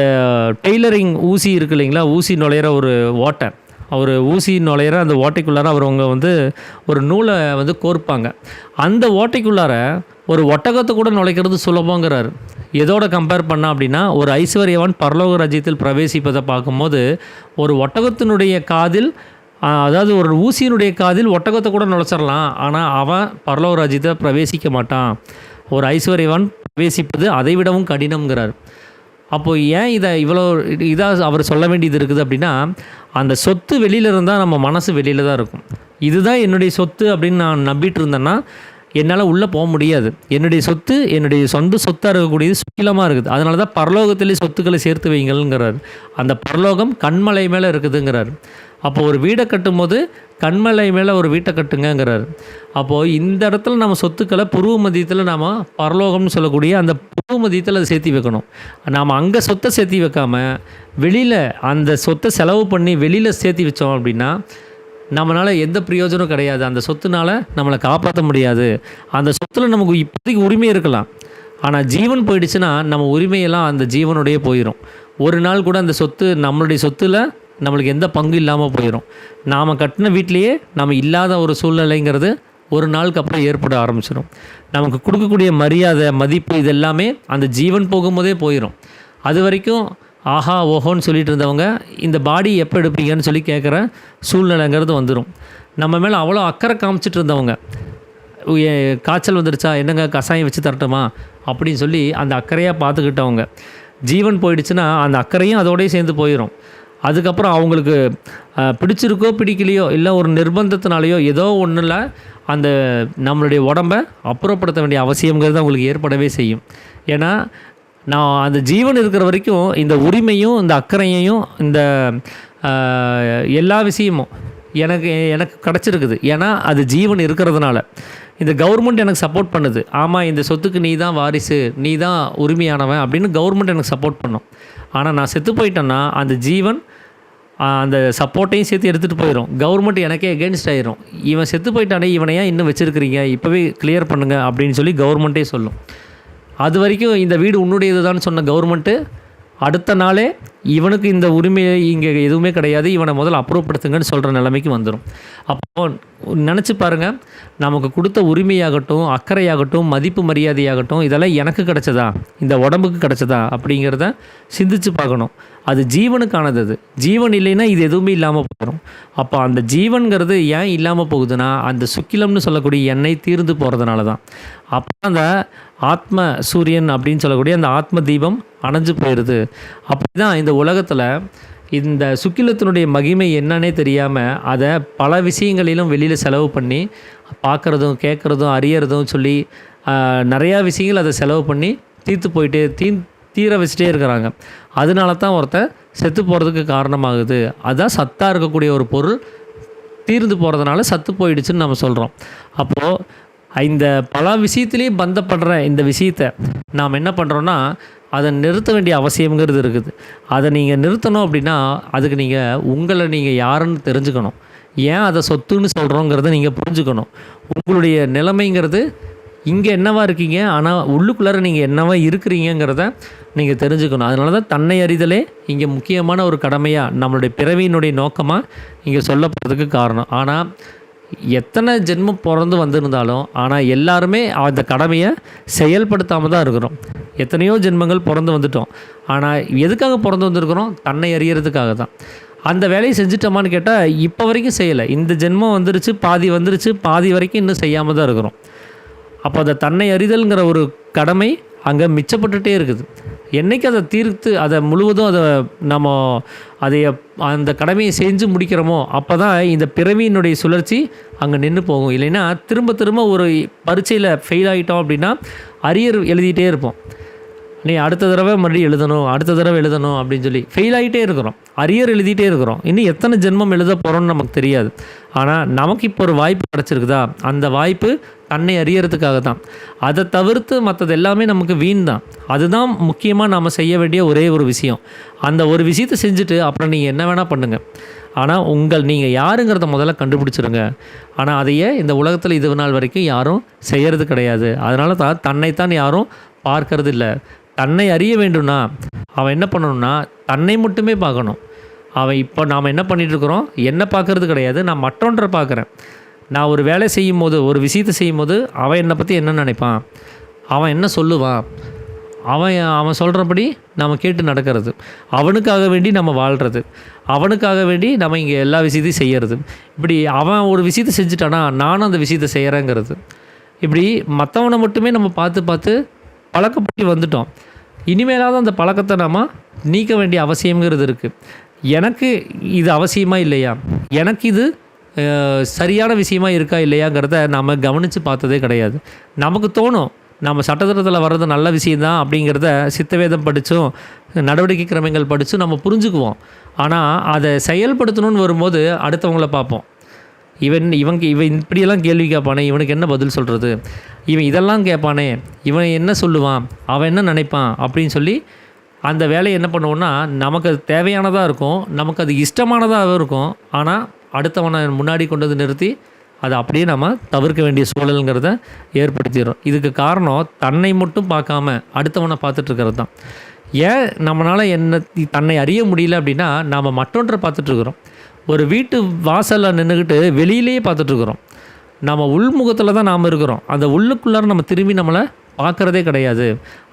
டெய்லரிங் ஊசி இருக்கு இல்லைங்களா? ஊசி நுழையிற ஒரு ஓட்டை அவர் ஊசி நுழையிற அந்த ஓட்டைக்குள்ளார அவர் அவங்க வந்து ஒரு நூலை வந்து கோர்ப்பாங்க. அந்த ஓட்டைக்குள்ளார ஒரு ஒட்டகத்தை கூட நுழைக்கிறது சுலபங்கிறார். எதோட கம்பேர் பண்ணா அப்படின்னா ஒரு ஐஸ்வர்யவான் பரலோக ராஜ்யத்தில் பிரவேசிப்பதை பார்க்கும்போது ஒரு ஒட்டகத்தினுடைய காதில் அதாவது ஒரு ஊசியினுடைய காதில் ஒட்டகத்தை கூட நுழைச்சிடலாம். ஆனால் அவன் பரலோக ராஜ்யத்தை பிரவேசிக்க மாட்டான். ஒரு ஐஸ்வர்யவான் பிரவேசிப்பது அதை விடவும் கடினம்ங்கிறார். அப்போது ஏன் இதை இவ்வளோ இதாக அவர் சொல்ல வேண்டியது இருக்குது அப்படின்னா அந்த சொத்து வெளியில் இருந்தால் நம்ம மனசு வெளியில் தான் இருக்கும். இதுதான் என்னுடைய சொத்து அப்படின்னு நான் நம்பிட்டு இருந்தேன்னா என்னால் உள்ளே போக முடியாது. என்னுடைய சொத்து என்னுடைய சொந்த சொத்தாக இருக்கக்கூடியது சுக்கிலமாக இருக்குது. அதனால தான் பரலோகத்திலே சொத்துக்களை சேர்த்து வைங்கள்ங்கிறார். அந்த பரலோகம் கண்மலை மேலே இருக்குதுங்கிறார். அப்போ ஒரு வீடை கட்டும்போது கண்மலை மேலே ஒரு வீட்டை கட்டுங்கிறார் அப்போது இந்த இடத்துல நம்ம சொத்துக்களை புருவ மதியத்தில் நாம் பரலோகம்னு சொல்லக்கூடிய அந்த புருவ மதியத்தில் அதை சேர்த்தி வைக்கணும். நாம் அங்கே சொத்தை சேர்த்தி வைக்காமல் வெளியில் அந்த சொத்தை செலவு பண்ணி வெளியில் சேர்த்தி வச்சோம் அப்படின்னா நம்மளால் எந்த பிரயோஜனம் கிடையாது. அந்த சொத்துனால் நம்மளை காப்பாற்ற முடியாது. அந்த சொத்தில் நமக்கு இப்போதைக்கு உரிமை இருக்கலாம். ஆனால் ஜீவன் போயிடுச்சுன்னா நம்ம உரிமையெல்லாம் அந்த ஜீவனுடைய போயிடும் ஒரு நாள் கூட அந்த சொத்து நம்மளுடைய சொத்தில் நம்மளுக்கு எந்த பங்கு இல்லாமல் போயிடும் நாம் கட்டின வீட்டிலேயே நம்ம இல்லாத ஒரு சூழ்நிலைங்கிறது ஒரு நாளுக்கு அப்புறம் ஏற்பட ஆரம்பிச்சிடும் நமக்கு கொடுக்கக்கூடிய மரியாதை மதிப்பு இது எல்லாமே அந்த ஜீவன் போகும்போதே போயிடும் அது வரைக்கும் ஆஹா ஓஹோன்னு சொல்லிட்டு இருந்தவங்க இந்த பாடி எப்போ எடுப்பீங்கன்னு சொல்லி கேட்குற சூழ்நிலைங்கிறது வந்துடும் நம்ம மேலே அவ்வளோ அக்கறை காமிச்சிட்டு இருந்தவங்க காய்ச்சல் வந்துருச்சா என்னங்க கஷாயம் வச்சு தரட்டுமா அப்படின்னு சொல்லி அந்த அக்கறையாக பார்த்துக்கிட்டவங்க. ஜீவன் போயிடுச்சுன்னா அந்த அக்கறையும் அதோடய சேர்ந்து போயிடும் அதுக்கப்புறம் அவங்களுக்கு பிடிச்சிருக்கோ பிடிக்கலையோ இல்லை ஒரு நிர்பந்தத்தினாலேயோ ஏதோ ஒன்றில் அந்த நம்மளுடைய உடம்பை அப்புறப்படுத்த வேண்டிய அவசியங்கிறது அவங்களுக்கு ஏற்படவே செய்யும். ஏன்னா நான் அந்த ஜீவன் இருக்கிற வரைக்கும் இந்த உரிமையும் இந்த அக்கறையையும் இந்த எல்லா விஷயமும் எனக்கு எனக்கு கிடச்சிருக்குது. ஏன்னா அது ஜீவன் இருக்கிறதுனால. இந்த கவர்மெண்ட் எனக்கு சப்போர்ட் பண்ணுது. ஆமாம் இந்த சொத்துக்கு நீ தான் வாரிசு நீ தான் உரிமையானவன் அப்படின்னு கவர்மெண்ட் எனக்கு சப்போர்ட் பண்ணும். ஆனால் நான் செத்து போயிட்டேன்னா அந்த ஜீவன் அந்த சப்போர்ட்டையும் சேர்த்து எடுத்துகிட்டு போயிடும் கவர்மெண்ட் எனக்கே எகேன்ஸ்ட் ஆயிரும். இவன் செத்து போயிட்டானே இவனை ஏன் இன்னும் வச்சுருக்கிறீங்க? இப்போவே கிளியர் பண்ணுங்க அப்படின்னு சொல்லி கவர்மெண்ட்டே சொல்லும். அது வரைக்கும் இந்த வீடு உன்னுடையது தான் சொன்ன கவர்மெண்ட்டு அடுத்த நாளே இவனுக்கு இந்த உரிமையை இங்கே எதுவுமே கிடையாது. இவனை முதல்ல அப்புறப்படுத்துங்கன்னு சொல்கிற நிலைமைக்கு வந்துடும் அப்போ நினச்சி பாருங்கள் நமக்கு கொடுத்த உரிமையாகட்டும் அக்கறையாகட்டும் மதிப்பு மரியாதையாகட்டும் இதெல்லாம் எனக்கு கிடைச்சதா? இந்த உடம்புக்கு கிடைச்சதா? அப்படிங்கிறத சிந்திச்சு பார்க்கணும். அது ஜீவனுக்கானது அது. ஜீவன் இல்லைன்னா இது எதுவுமே இல்லாமல் போயிடும் அப்போ அந்த ஜீவன்கிறது ஏன் இல்லாமல் போகுதுன்னா அந்த சுக்கிலம்னு சொல்லக்கூடிய எண்ணெய் தீர்ந்து போகிறதுனால தான் அப்போ அந்த ஆத்ம சூரியன் அப்படின்னு சொல்லக்கூடிய அந்த ஆத்ம தீபம் அணைஞ்சு போயிடுது அப்படி தான் இந்த உலகத்தில் இந்த சுக்கிலத்தினுடைய மகிமை என்னன்னே தெரியாமல் அதை பல விஷயங்களிலும் வெளியில் செலவு பண்ணி பார்க்குறதும் கேட்குறதும் அறியறதும் சொல்லி நிறையா விஷயங்கள் அதை செலவு பண்ணி தீர்த்து போயிட்டே தீ தீர வச்சுட்டே இருக்கிறாங்க. அதனால தான் ஒருத்தன் செத்து போகிறதுக்கு காரணமாகுது. அதுதான் சத்தாக இருக்கக்கூடிய ஒரு பொருள் தீர்ந்து போகிறதுனால சத்து போயிடுச்சுன்னு நம்ம சொல்கிறோம் அப்போது இந்த பல விஷயத்துலேயும் பந்தப்படுற இந்த விஷயத்தை நாம் என்ன பண்ணுறோன்னா அதை நிறுத்த வேண்டிய அவசியங்கிறது இருக்குது. அதை நீங்கள் நிறுத்தணும் அப்படின்னா அதுக்கு நீங்கள் உங்களை நீங்கள் யாருன்னு தெரிஞ்சுக்கணும். ஏன் அதை சொத்துன்னு சொல்கிறோங்கிறத நீங்கள் புரிஞ்சுக்கணும். உங்களுடைய நிலைமைங்கிறது இங்கே என்னவா இருக்கீங்க? ஆனால் உள்ளுக்குள்ளார நீங்கள் என்னவா இருக்கிறீங்கிறத நீங்கள் தெரிஞ்சுக்கணும். அதனால தான் தன்னை அறிதலே இங்கே முக்கியமான ஒரு கடமையாக நம்மளுடைய பிறவியினுடைய நோக்கமாக இங்கே சொல்லப்படுறதுக்கு காரணம். ஆனால் எத்தனை ஜென்மம் பிறந்து வந்திருந்தாலும் ஆனால் எல்லாருமே அந்த கடமையை செயல்படுத்தாமல் தான் இருக்கிறோம். எத்தனையோ ஜென்மங்கள் பிறந்து வந்துட்டோம். ஆனால் எதுக்காக பிறந்து வந்திருக்கிறோம்? தன்னை அறியறதுக்காக தான். அந்த வேலையை செஞ்சுட்டோமான்னு கேட்டால் இப்போ வரைக்கும் செய்யலை. இந்த ஜென்மம் வந்துருச்சு பாதி வந்துருச்சு பாதி வரைக்கும் இன்னும் செய்யாமல் தான் இருக்கிறோம். அப்போ அந்த தன்னை அறிதல்ங்கிற ஒரு கடமை அங்கே மிச்சப்பட்டுட்டே இருக்குது. என்றைக்கு அதை தீர்த்து அதை முழுவதும் அதை நம்ம அதை அந்த கடமையை செஞ்சு முடிக்கிறோமோ அப்போ தான் இந்த பிறவியினுடைய சுழற்சி அங்கே நின்று போகும். இல்லைன்னா திரும்ப திரும்ப ஒரு பரீட்சையில் ஃபெயில் ஆகிட்டோம் அப்படின்னா அரியர் எழுதிட்டே இருப்போம். நீ அடுத்த தடவை மறுபடியும் எழுதணும் அடுத்த தடவை எழுதணும் அப்படின்னு சொல்லி ஃபெயில் ஆகிட்டே இருக்கிறோம். அரியர் எழுதிட்டே இருக்கிறோம். இன்னும் எத்தனை ஜென்மம் எழுத போகிறோம்னு நமக்கு தெரியாது. ஆனால் நமக்கு இப்போ ஒரு வாய்ப்பு கிடச்சிருக்குதா? அந்த வாய்ப்பு தன்னை அறியறதுக்காக தான் அதை தவிர்த்து மற்றது எல்லாமே நமக்கு வீண் தான் அதுதான் முக்கியமாக நாம் செய்ய வேண்டிய ஒரே ஒரு விஷயம். அந்த ஒரு விஷயத்தை செஞ்சுட்டு அப்புறம் நீங்கள் என்ன வேணால் பண்ணுங்கள் ஆனால் உங்கள் நீங்கள் யாருங்கிறத முதல்ல கண்டுபிடிச்சிருங்க. ஆனால் அதையே இந்த உலகத்தில் இது நாள் வரைக்கும் யாரும் செய்கிறது கிடையாது. அதனால தான் தன்னைத்தான் யாரும் பார்க்கறது இல்லை. தன்னை அறிய வேண்டும்னா அவன் என்ன பண்ணணும்னா தன்னை மட்டுமே பார்க்கணும். அவன் இப்போ நாம் என்ன பண்ணிகிட்ருக்குறோம் என்ன பார்க்கறது கிடையாது. நான் மற்றொன்றை பார்க்குறேன். நான் ஒரு வேலை செய்யும் போது ஒரு விஷயத்தை செய்யும் போது அவன் என்னை பற்றி என்ன நினைப்பான்? அவன் என்ன சொல்லுவான்? அவன் அவன் சொல்கிறபடி நம்ம கேட்டு நடக்கிறது. அவனுக்காக வேண்டி நம்ம வாழ்கிறது அவனுக்காக வேண்டி நம்ம இங்கே எல்லா விஷயத்தையும் செய்கிறது இப்படி அவன் ஒரு விஷயத்தை செஞ்சுட்டானா நானும் அந்த விஷயத்தை செய்கிறேங்கிறது இப்படி மற்றவனை மட்டுமே நம்ம பார்த்து பார்த்து பழக்கப்பட்டு வந்துட்டோம். இனிமேலாவது அந்த பழக்கத்தை நம்ம நீக்க வேண்டிய அவசியங்கிறது இருக்குது எனக்கு இது அவசியமாக இல்லையா? எனக்கு இது சரியான விஷயமா இருக்கா இல்லையாங்கிறத நம்ம கவனித்து பார்த்ததே கிடையாது. நமக்கு தோணும் நம்ம சட்டத்திட்டத்தில் வர்றது நல்ல விஷயந்தான் அப்படிங்கிறத சித்தவேதம் படித்தும் நடவடிக்கை கிரமங்கள் படித்தும் நம்ம புரிஞ்சுக்குவோம். ஆனால் அதை செயல்படுத்தணும்னு வரும்போது அடுத்தவங்கள பார்ப்போம். இவன் இவங்க இவன் இப்படியெல்லாம் கேள்வி கேட்பானே இவனுக்கு என்ன பதில் சொல்கிறது இவன் இதெல்லாம் கேட்பானே இவன் என்ன சொல்லுவான் அவன் என்ன நினைப்பான் அப்படின்னு சொல்லி அந்த வேலையை என்ன பண்ணுவோன்னா நமக்கு அது தேவையானதாக இருக்கும் நமக்கு அது இஷ்டமானதாகவும் இருக்கும். ஆனால் அடுத்தவனை முன்னாடி கொண்டு வந்து நிறுத்தி அதை அப்படியே நம்ம தவிர்க்க வேண்டிய சூழலுங்கிறத ஏற்படுத்திடுறோம். இதுக்கு காரணம் தன்னை மட்டும் பார்க்காம அடுத்தவனை பார்த்துட்ருக்கிறது தான். ஏன் நம்மளால் என்ன தன்னை அறிய முடியல அப்படின்னா நாம் மற்றொன்றை பார்த்துட்ருக்குறோம் ஒரு வீட்டு வாசலில் நின்றுக்கிட்டு வெளியிலேயே பார்த்துட்ருக்குறோம் நம்ம உள்முகத்தில் தான் நாம் இருக்கிறோம். அந்த உள்ளுக்குள்ளார நம்ம திரும்பி நம்மளை பார்க்குறதே கிடையாது.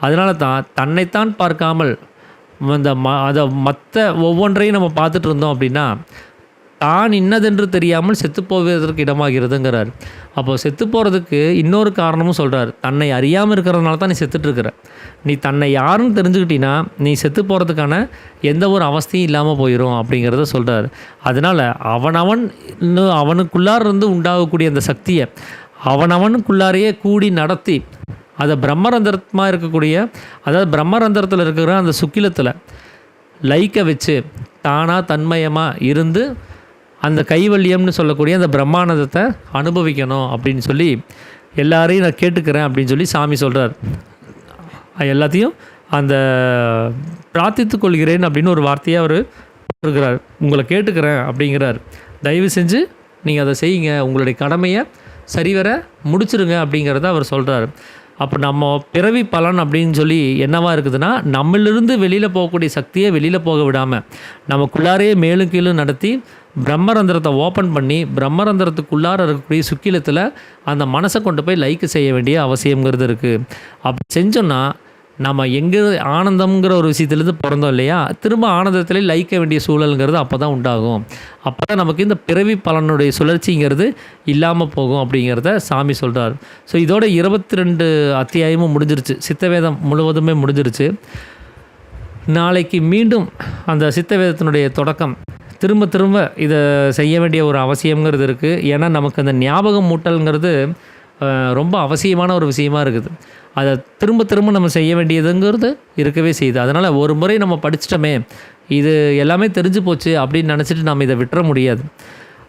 அதனால தான் தன்னைத்தான் பார்க்காமல் இந்த ம அதை மற்ற ஒவ்வொன்றையும் நம்ம பார்த்துட்டு இருந்தோம் அப்படின்னா தான் இன்னதென்று தெரியாமல் செத்து போவதற்கு இடமாகிறதுங்கிறார். அப்போ செத்து போகிறதுக்கு இன்னொரு காரணமும் சொல்கிறார் தன்னை அறியாமல் இருக்கிறதுனால தான் நீ செத்துட்ருக்கிற நீ தன்னை யாருன்னு தெரிஞ்சுக்கிட்டீங்கன்னா நீ செத்து போகிறதுக்கான எந்த ஒரு அவஸ்தையும் இல்லாமல் போயிடும் அப்படிங்கிறத சொல்கிறார் அதனால் அவனவன் இன்னும் அவனுக்குள்ளார இருந்து உண்டாகக்கூடிய அந்த சக்தியை அவனவனுக்குள்ளாரையே கூடி நடத்தி அதை பிரம்மரந்திரமாக இருக்கக்கூடிய அதாவது பிரம்மரந்திரத்தில் இருக்கிற அந்த சுக்கிலத்தில் லைக்கை வச்சு தானாக தன்மயமாக இருந்து அந்த கைவல்யம்னு சொல்லக்கூடிய அந்த பிரம்மானந்தத்தை அனுபவிக்கணும் அப்படின்னு சொல்லி எல்லாரையும் நான் கேட்டுக்கிறேன் அப்படின்னு சொல்லி சாமி சொல்கிறார் எல்லாத்தையும் அந்த பிரார்த்தித்து கொள்கிறேன் அப்படின்னு ஒரு வார்த்தையை அவர் இருக்கிறார் உங்களை கேட்டுக்கிறேன் அப்படிங்கிறார். தயவு செஞ்சு நீங்கள் அதை செய்யுங்க. உங்களுடைய கடமையை சரிவர முடிச்சிருங்க அப்படிங்கிறத அவர் சொல்கிறார் அப்போ நம்ம பிறவி பலன் அப்படின்னு சொல்லி என்னவாக இருக்குதுன்னா நம்மளிருந்து வெளியில் போகக்கூடிய சக்தியை வெளியில் போக விடாமல் நமக்குள்ளாரே மேலும் கீழும் நடத்தி பிரம்மரந்திரத்தை ஓப்பன் பண்ணி பிரம்மரந்திரத்துக்குள்ளார இருக்கக்கூடிய சுக்கிலத்தில் அந்த மனசை கொண்டு போய் லைக்கு செய்ய வேண்டிய அவசியங்கிறது இருக்குது அப்படி செஞ்சோன்னா நம்ம எங்கே ஆனந்தம்ங்கிற ஒரு விஷயத்துலேருந்து பிறந்தோம் இல்லையா? திரும்ப ஆனந்தத்திலே லைக்க வேண்டிய சூழலுங்கிறது அப்போ தான் உண்டாகும். அப்போ தான் நமக்கு இந்த பிறவி பலனுடைய சுழற்சிங்கிறது இல்லாமல் போகும் அப்படிங்கிறத சாமி சொல்கிறார் ஸோ இதோட இருபத்தி ரெண்டு அத்தியாயமும் முடிஞ்சிருச்சு. சித்தவேதம் முழுவதுமே முடிஞ்சிருச்சு. நாளைக்கு மீண்டும் அந்த சித்தவேதத்தினுடைய தொடக்கம். திரும்ப திரும்ப இதை செய்ய வேண்டிய ஒரு அவசியங்கிறது இருக்குது ஏன்னா நமக்கு அந்த ஞாபகம் மூட்டல்ங்கிறது ரொம்ப அவசியமான ஒரு விஷயமா இருக்குது. அதை திரும்ப திரும்ப நம்ம செய்ய வேண்டியதுங்கிறது இருக்கவே செய்யுது. அதனால் ஒரு முறை நம்ம படிச்சிட்டோமே இது எல்லாமே தெரிஞ்சு போச்சு அப்படின்னு நினச்சிட்டு நம்ம இதை விட்டுற முடியாது.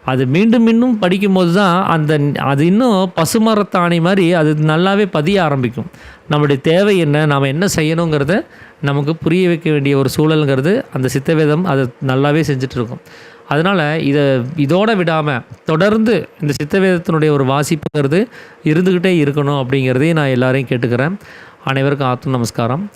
அது மீண்டும் மீண்டும் படிக்கும்போது தான் அந்த அது இன்னும் பசுமரத்தாணி மாதிரி அது நல்லாவே பதிய ஆரம்பிக்கும். நம்மளுடைய தேவை என்ன நாம் என்ன செய்யணுங்கிறத நமக்கு புரிய வைக்க வேண்டிய ஒரு சூழலுங்கிறது அந்த சித்தவேதம் அதை நல்லாவே செஞ்சுட்டு இருக்கும் அதனால் இதை இதோடு விடாமல் தொடர்ந்து இந்த சித்தவேதத்தினுடைய ஒரு வாசிப்புங்கிறது இருந்துக்கிட்டே இருக்கணும் அப்படிங்கிறதையும் நான் எல்லாரையும் கேட்டுக்கிறேன். அனைவருக்கும் ஆத்ம நமஸ்காரம்.